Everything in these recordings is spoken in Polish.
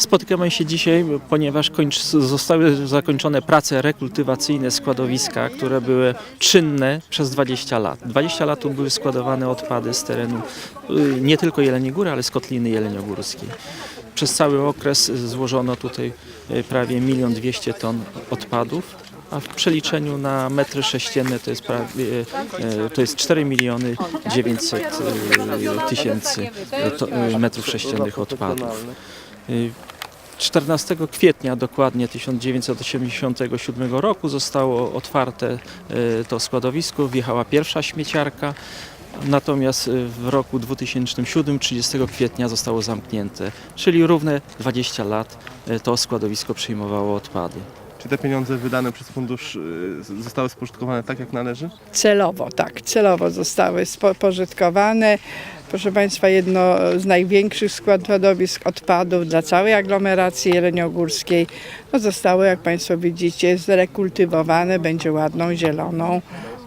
Spotykamy się dzisiaj, ponieważ zostały zakończone prace rekultywacyjne składowiska, które były czynne przez 20 lat. 20 lat tu były składowane odpady z terenu y, nie tylko Jeleniej Góry, ale z Kotliny Jeleniogórskiej. Przez cały okres złożono tutaj y, prawie 1 200 ton odpadów, a w przeliczeniu na metry sześcienne to jest, prawie, y, to jest 4 miliony 900 y, tysięcy metrów sześciennych odpadów. Y, 14 kwietnia dokładnie 1987 roku zostało otwarte y, to składowisko, wjechała pierwsza śmieciarka, natomiast y, w roku 2007 30 kwietnia zostało zamknięte, czyli równe 20 lat y, to składowisko przyjmowało odpady. Czy te pieniądze wydane przez fundusz y, zostały spożytkowane tak jak należy? Celowo, tak, celowo zostały spożytkowane. Proszę Państwa, jedno z największych składowisk odpadów dla całej aglomeracji jeleniogórskiej no zostało, jak Państwo widzicie, zrekultywowane, będzie ładną, zieloną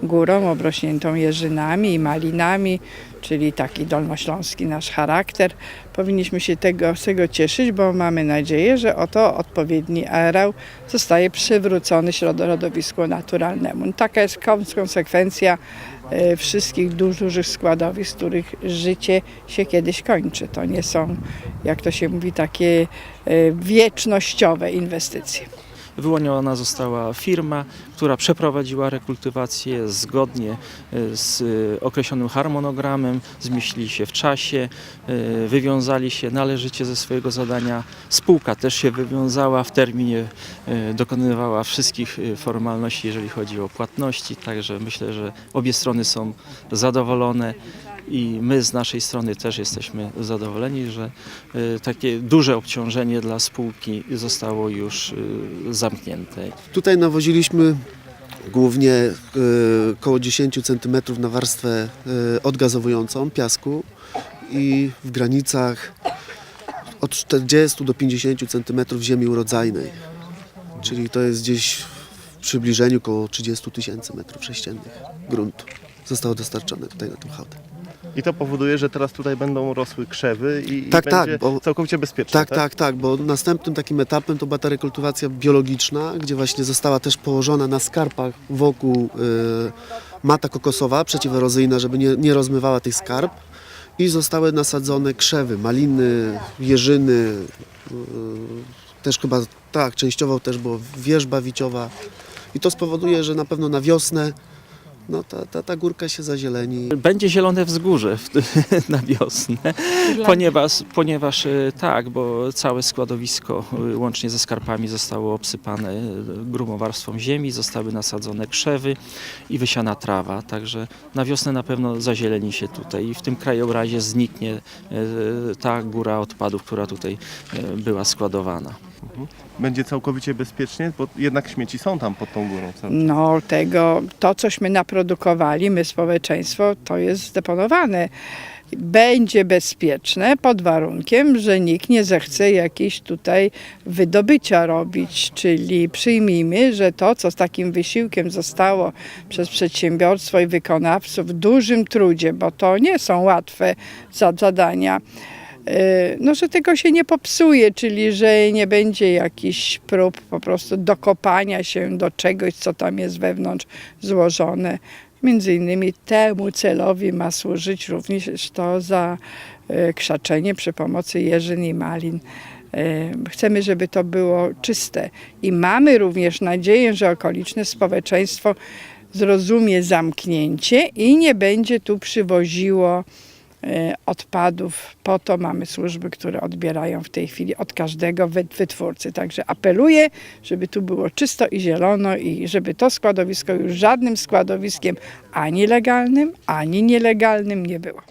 górą obrośniętą jeżynami i malinami, czyli taki dolnośląski nasz charakter. Powinniśmy się tego, z tego cieszyć, bo mamy nadzieję, że oto odpowiedni areał zostaje przywrócony środowisku naturalnemu. Taka jest kon- konsekwencja e, wszystkich dużych składowisk, których życie się kiedyś kończy. To nie są, jak to się mówi, takie e, wiecznościowe inwestycje. Wyłoniona została firma, która przeprowadziła rekultywację zgodnie y, z y, określonym harmonogramem, zmieścili się w czasie, y, wywiązali się należycie ze swojego zadania. Spółka też się wywiązała w terminie, dokonywała wszystkich formalności, jeżeli chodzi o płatności, także myślę, że obie strony są zadowolone. I my z naszej strony też jesteśmy zadowoleni, że y, takie duże obciążenie dla spółki zostało już y, zamknięte. Tutaj nawoziliśmy głównie e, około 10 cm na warstwę e, odgazowującą piasku i w granicach od 40 do 50 cm ziemi urodzajnej. Czyli to jest gdzieś w przybliżeniu około 30 tysięcy metrów sześciennych gruntu. Zostało dostarczone tutaj na tą chatę. I to powoduje, że teraz tutaj będą rosły krzewy i, Tak, i tak, będzie bo- całkowicie bezpieczne. Tak, tak, tak, bo następnym takim etapem to była ta rekultywacja biologiczna, gdzie właśnie została też położona na skarpach wokół y, mata kokosowa przeciwerozyjna, żeby nie, nie rozmywała tych skarp i zostały nasadzone krzewy, maliny, jeżyny, y, też chyba, tak, częściowo też było wierzba wiciowa i to spowoduje, że na pewno na wiosnę no, ta, ta, ta górka się zazieleni. Będzie zielone wzgórze w, na wiosnę, ponieważ, ponieważ y, tak, bo całe składowisko y, łącznie ze skarpami zostało obsypane y, grubą warstwą ziemi, zostały nasadzone krzewy i wysiana trawa, także na wiosnę na pewno zazieleni się tutaj i w tym krajobrazie zniknie ta góra odpadów, która tutaj była składowana. Będzie całkowicie bezpiecznie, bo jednak śmieci są tam pod tą górą. cały czas. No tego, to cośmy naprodukowali, my społeczeństwo, to jest zdeponowane. Będzie bezpieczne pod warunkiem, że nikt nie zechce jakiejś tutaj wydobycia robić, czyli przyjmijmy, że to, co z takim wysiłkiem zostało przez przedsiębiorstwo i wykonawców w dużym trudzie, bo to nie są łatwe za- zadania, no, że tego się nie popsuje, czyli że nie będzie jakichś prób po prostu dokopania się do czegoś, co tam jest wewnątrz złożone. Między innymi temu celowi ma służyć również to za e, krzaczenie przy pomocy jeżyn i malin. E, Chcemy, żeby to było czyste i mamy również nadzieję, że okoliczne społeczeństwo zrozumie zamknięcie i nie będzie tu przywoziło odpadów. Po to mamy służby, które odbierają w tej chwili od każdego wy- wytwórcy. Także apeluję, żeby tu było czysto i zielono i żeby to składowisko już żadnym składowiskiem ani legalnym, ani nielegalnym nie było.